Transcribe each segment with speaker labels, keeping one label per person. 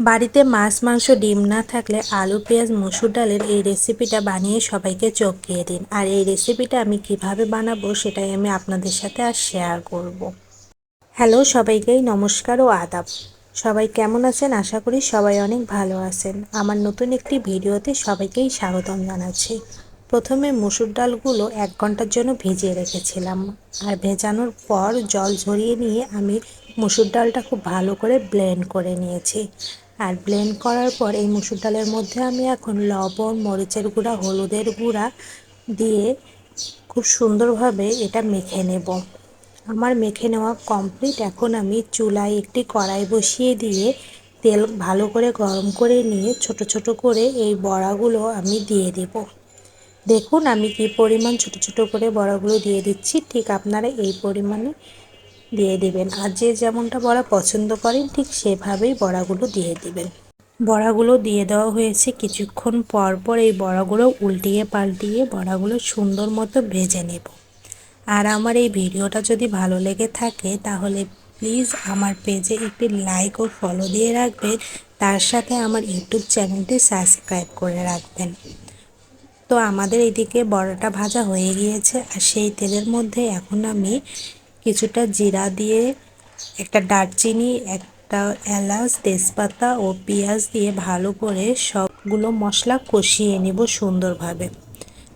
Speaker 1: বাড়িতে মাছ, মাংস, ডিম না থাকলে আলু, পেঁয়াজ, মসুর ডালের এই রেসিপিটা বানিয়ে সবাইকে চকিয়ে দিন। আর এই রেসিপিটা আমি কীভাবে বানাবো সেটাই আমি আপনাদের সাথে আর শেয়ার করব। হ্যালো সবাইকেই নমস্কার ও আদাব। সবাই কেমন আছেন? আশা করি সবাই অনেক ভালো আছেন। আমার নতুন একটি ভিডিওতে সবাইকেই স্বাগতম জানাচ্ছি। প্রথমে মুসুর ডালগুলো এক ঘণ্টার জন্য ভিজিয়ে রেখেছিলাম। আর ভেজানোর পর জল ঝরিয়ে নিয়ে আমি মুসুর ডালটা খুব ভালো করে ব্লেন্ড করে নিয়েছি। আর ব্লেন্ড করার পর এই মুসুর ডালের মধ্যে আমি এখন লবণ, মরিচের গুঁড়া, হলুদের গুঁড়া দিয়ে খুব সুন্দরভাবে এটা মেখে নেব। আমার মেখে নেওয়া কমপ্লিট এখন আমি চুলায় একটি কড়াই বসিয়ে দিয়ে তেল ভালো করে গরম করে নিয়ে ছোট ছোট করে এই বড়াগুলো আমি দিয়ে দেব। দেখুন আমি কি পরিমাণ ছোট ছোট করে বড়াগুলো দিয়ে দিচ্ছি। ঠিক আপনারা এই পরিমাণে দিয়ে দেবেন। আর যে যেমনটা বড়া পছন্দ করেন, ঠিক সেভাবেই বড়াগুলো দিয়ে দেবেন। বড়াগুলো দিয়ে দেওয়া হয়েছে কিছুক্ষণ পর পর এই বড়াগুলো উল্টিয়ে পাল্টিয়ে বড়াগুলো সুন্দর মতো ভেজে নেব। আর আমার এই ভিডিওটা যদি ভালো লেগে থাকে, তাহলে প্লিজ আমার পেজে একটি লাইক ও ফলো দিয়ে রাখবেন। তার সাথে আমার ইউটিউব চ্যানেলটি সাবস্ক্রাইব করে রাখবেন। তো আমাদের এদিকে বড়াটা ভাজা হয়ে গিয়েছে, আর সেই তেলের মধ্যে এখন আমি কিছুটা জিরা দিয়ে, একটা দারচিনি, একটা এলাচ, তেজপাতা ও পেঁয়াজ দিয়ে ভালো করে সবগুলো মশলা কষিয়ে নেব সুন্দরভাবে।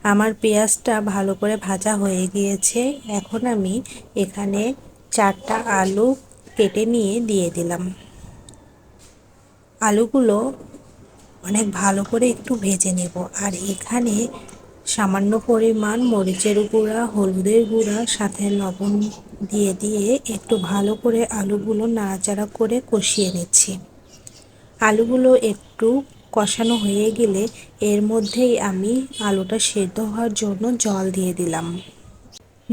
Speaker 1: আমার পেঁয়াজটা ভালো করে ভাজা হয়ে গিয়েছে। এখন আমি এখানে চারটা আলু কেটে নিয়ে দিয়ে দিলাম। আলুগুলো অনেক ভালো করে একটু ভেজে নেব। আর এখানে সামান্য পরিমাণ মরিচের গুঁড়া, হলুদের গুঁড়া, সাথে লবণ দিয়ে দিয়ে একটু ভালো করে আলুগুলো নাড়াচাড়া করে কষিয়ে নিচ্ছি। আলুগুলো একটু কষানো হয়ে গেলে এর মধ্যেই আমি আলুটা সেদ্ধ হওয়ার জন্য জল দিয়ে দিলাম।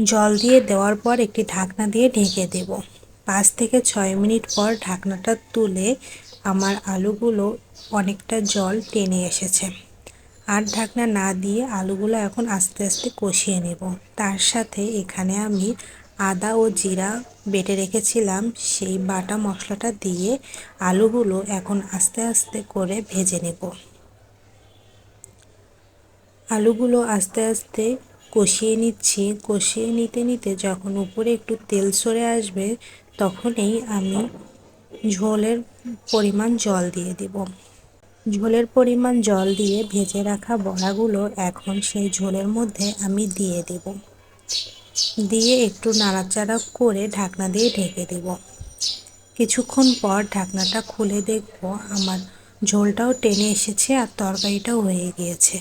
Speaker 1: জল দিয়ে দেওয়ার পর একটি ঢাকনা দিয়ে ঢেকে দেব। পাঁচ থেকে ছয় মিনিট পর ঢাকনাটা তুলে আমার আলুগুলো অনেকটা জল টেনে এসেছে। আর ঢাকনা না দিয়ে আলুগুলো এখন আস্তে আস্তে কষিয়ে নেব। তার সাথে এখানে আমি আদা ও জিরা বেটে রেখেছিলাম। সেই বাটা মশলাটা দিয়ে আলুগুলো এখন আস্তে আস্তে করে ভেজে নেব। আলুগুলো আস্তে আস্তে কষিয়ে নিচ্ছি। কষিয়ে নিতে নিতে যখন উপরে একটু তেল সরে আসবে, তখনই আমি ঝোলের পরিমাণ জল দিয়ে দেব। ঝোলের পরিমাণ জল দিয়ে ভেজে রাখা বড়াগুলো এখন সেই ঝোলের মধ্যে আমি দিয়ে দেব। দিয়ে একটু নাড়াচাড়া করে ঢাকনা দিয়ে ঢেকে দেব। কিছুক্ষণ পর ঢাকনাটা খুলে দেখব আমার ঝোলটাও টেনে এসেছে আর তরকারিটাও হয়ে গিয়েছে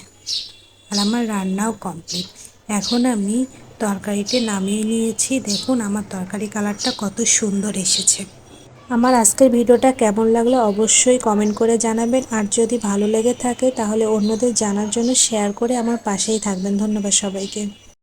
Speaker 1: আর আমার রান্নাও কমপ্লিট। এখন আমি তরকারিতে নামিয়ে নিয়েছি। দেখুন আমার তরকারি কালারটা কত সুন্দর এসেছে। আমার আজকের ভিডিওটা কেমন লাগল অবশ্যই কমেন্ট করে জানাবেন। আর যদি ভালো লেগে থাকে তাহলে অন্যদের জানার জন্য শেয়ার করে আমার পাশেই থাকবেন। ধন্যবাদ সবাইকে।